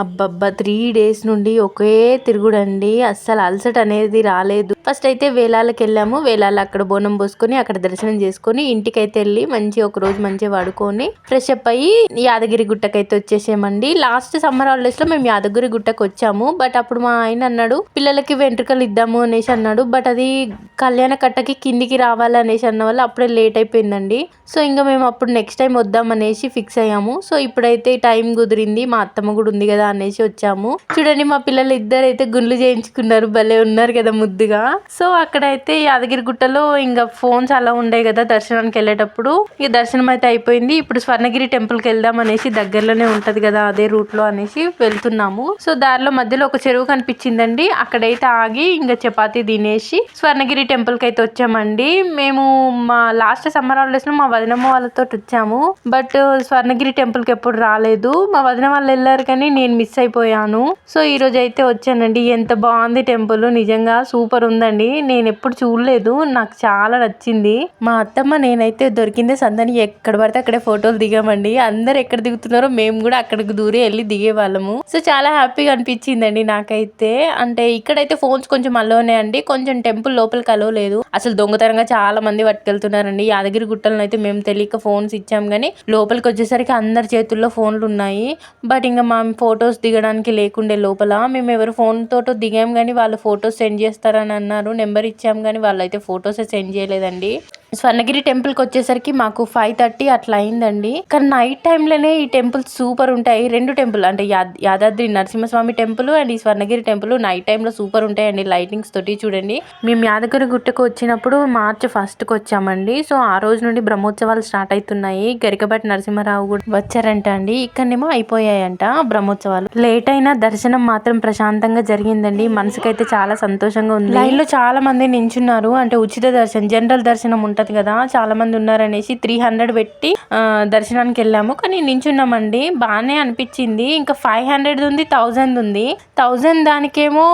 అబ్బబ్బా three days నుండి ఒకే తిరుగుడండి. అస్సలు అలసట అనేది రాలేదు. ఫస్ట్ అయితే వేలాలకు వెళ్ళాము. వేలాల అక్కడ బోనం పోసుకొని అక్కడ దర్శనం చేసుకొని ఇంటికైతే వెళ్ళి మంచి ఒక రోజు మంచిగా పడుకొని ఫ్రెష్ అప్ అయ్యి యాదగిరి గుట్టకైతే వచ్చేసామండి. లాస్ట్ సమ్మర్ హాలిడేస్లో మేము యాదగిరి గుట్టకు వచ్చాము. బట్ అప్పుడు మా ఆయన అన్నాడు పిల్లలకి వెంట్రుకలు ఇద్దాము అనేసి అన్నాడు. బట్ అది కళ్యాణ కట్టకి కిందికి రావాలి అనేసి అన్న వల్ల అప్పుడే లేట్ అయిపోయిందండి. సో ఇంకా మేము అప్పుడు నెక్స్ట్ టైం వద్దాం అనేసి ఫిక్స్ అయ్యాము. సో ఇప్పుడైతే టైం కుదిరింది. మా అత్తమ్మ కూడా ఉంది కదా అనేసి వచ్చాము. చూడండి మా పిల్లలు ఇద్దరు అయితే గుండ్లు చేయించుకున్నారు. భలే ఉన్నారు కదా ముద్దుగా. సో అక్కడైతే యాదగిరి గుట్టలో ఇంకా ఫోన్స్ అలా ఉండే కదా దర్శనానికి వెళ్ళేటప్పుడు. ఇక దర్శనం అయితే అయిపోయింది. ఇప్పుడు స్వర్ణగిరి టెంపుల్కి వెళ్దాం అనేసి దగ్గరలోనే ఉంటది కదా అదే రూట్లో అనేసి వెళ్తున్నాము. సో దారిలో మధ్యలో ఒక చెరువు కనిపించిందండి. అక్కడైతే ఆగి ఇంకా చపాతి తినేసి స్వర్ణగిరి టెంపుల్కి అయితే వచ్చామండి. మేము మా లాస్ట్ సమ్మర్ హాలిడేస్లో మా వదినమ్మ వాళ్ళతో వచ్చాము. బట్ స్వర్ణగిరి టెంపుల్కి ఎప్పుడు రాలేదు. మా వదిన వాళ్ళు వెళ్ళారు కానీ నేను మిస్ అయిపోయాను. సో ఈ రోజు అయితే వచ్చానండి. ఎంత బాగుంది టెంపుల్. నిజంగా సూపర్ ఉందండి. నేను ఎప్పుడు చూడలేదు. నాకు చాలా నచ్చింది. మా అత్తమ్మ నేనైతే దొరికిందే సందని ఎక్కడ పడితే అక్కడే ఫోటోలు దిగామండి. అందరు ఎక్కడ దిగుతున్నారో మేము కూడా అక్కడికి దూరే వెళ్ళి దిగేవాళ్ళము. సో చాలా హ్యాపీగా అనిపించిందండి నాకైతే. అంటే ఇక్కడైతే ఫోన్స్ కొంచెం అలోనే అండి కొంచెం టెంపుల్ లోపలికి అలో లేదు. అసలు దొంగతనంగా చాలా మంది పట్టుకెళ్తున్నారండి. యాదగిరి గుట్టలను అయితే మేము తెలియక ఫోన్స్ ఇచ్చాం. కానీ లోపలికి వచ్చేసరికి అందరి చేతుల్లో ఫోన్లు ఉన్నాయి. బట్ ఇంకా మా ఫోటోస్ దిగడానికి లేకుండే లోపల మేము ఎవరు ఫోన్ తోటో దిగాం కానీ వాళ్ళు ఫొటోస్ సెండ్ చేస్తారని అన్నారు నెంబర్ ఇచ్చాం కానీ వాళ్ళు అయితే ఫొటోసే సెండ్ చేయలేదండి. స్వర్ణగిరి టెంపుల్కి వచ్చేసరికి మాకు ఫైవ్ థర్టీ అట్లా అయిందండి. కానీ నైట్ టైంలోనే ఈ టెంపుల్ సూపర్ ఉంటాయి. రెండు టెంపుల్ అంటే యాదాద్రి నరసింహస్వామి టెంపుల్ అండ్ ఈ స్వర్ణగిరి టెంపుల్ నైట్ టైంలో సూపర్ ఉంటాయండి లైటింగ్స్ తోటి చూడండి. మేము యాదగిరి గుట్టకు వచ్చినప్పుడు మార్చ్ ఫస్ట్కి వచ్చామండి. సో ఆ రోజు నుండి బ్రహ్మోత్సవాలు స్టార్ట్ అవుతున్నాయి. గరికబట్టి నరసింహరావు కూడా వచ్చారంట అండి. ఇక్కడనేమో అయిపోయాయంట బ్రహ్మోత్సవాలు. లేట్ అయినా దర్శనం మాత్రం ప్రశాంతంగా జరిగిందండి. మనసుకైతే చాలా సంతోషంగా ఉంది. లైన్లో చాలా మంది నించున్నారు. అంటే ఉచిత దర్శనం జనరల్ దర్శనం ఉంటుంది ఉంటుంది కదా చాలా మంది ఉన్నారనేసి త్రీ హండ్రెడ్ పెట్టి దర్శనానికి వెళ్ళాము. కానీ నించున్నామండి. బాగానే అనిపించింది. ఇంకా ఫైవ్ హండ్రెడ్ ఉంది థౌజండ్ ఉంది. థౌజండ్ దానికేమో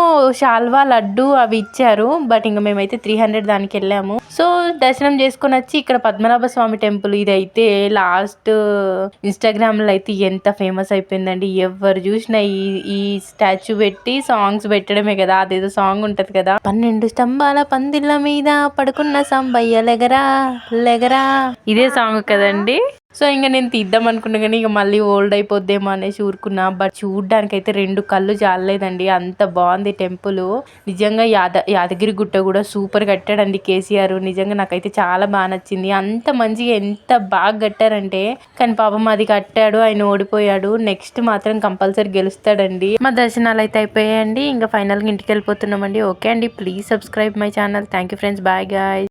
షాల్వా లడ్డు అవి ఇచ్చారు. బట్ ఇంకా మేమైతే త్రీ హండ్రెడ్ దానికి వెళ్ళాము. సో దర్శనం చేసుకొని వచ్చి ఇక్కడ పద్మనాభ స్వామి టెంపుల్ ఇదైతే లాస్ట్ ఇన్స్టాగ్రామ్లో అయితే ఎంత ఫేమస్ అయిపోయిందండి. ఎవరు చూసినా ఈ ఈ స్టాచ్యూ పెట్టి సాంగ్స్ పెట్టడమే కదా. అదేదో సాంగ్ ఉంటది కదా. పన్నెండు స్తంభాల పందిళ్ళ మీద పడుకున్న సంబయ్య లెగరా లెగరా. ఇదే సాంగ్ కదండి. సో ఇంకా నేను తీద్దాం అనుకున్నా కానీ ఇక మళ్ళీ ఓల్డ్ అయిపోద్దేమో అనేసి ఊరుకున్నా. బట్ చూడ్డానికి అయితే రెండు కళ్ళు చాలలేదండి అంత బాగుంది టెంపుల్. నిజంగా యాద యాదగిరి గుట్ట కూడా సూపర్ కట్టాడండి కేసీఆర్. నిజంగా నాకైతే చాలా బాగా నచ్చింది. అంత మంచిగా ఎంత బాగా కట్టారంటే కానీ పాపం అది కట్టాడు ఆయన ఓడిపోయాడు. నెక్స్ట్ మాత్రం కంపల్సరీ గెలుస్తాడండి. మా దర్శనాలు అయితే అయిపోయాయండి. ఇంకా ఫైనల్గా ఇంటికి వెళ్ళిపోతున్నామండి. ఓకే అండి. Please subscribe my channel thank you friends bye guys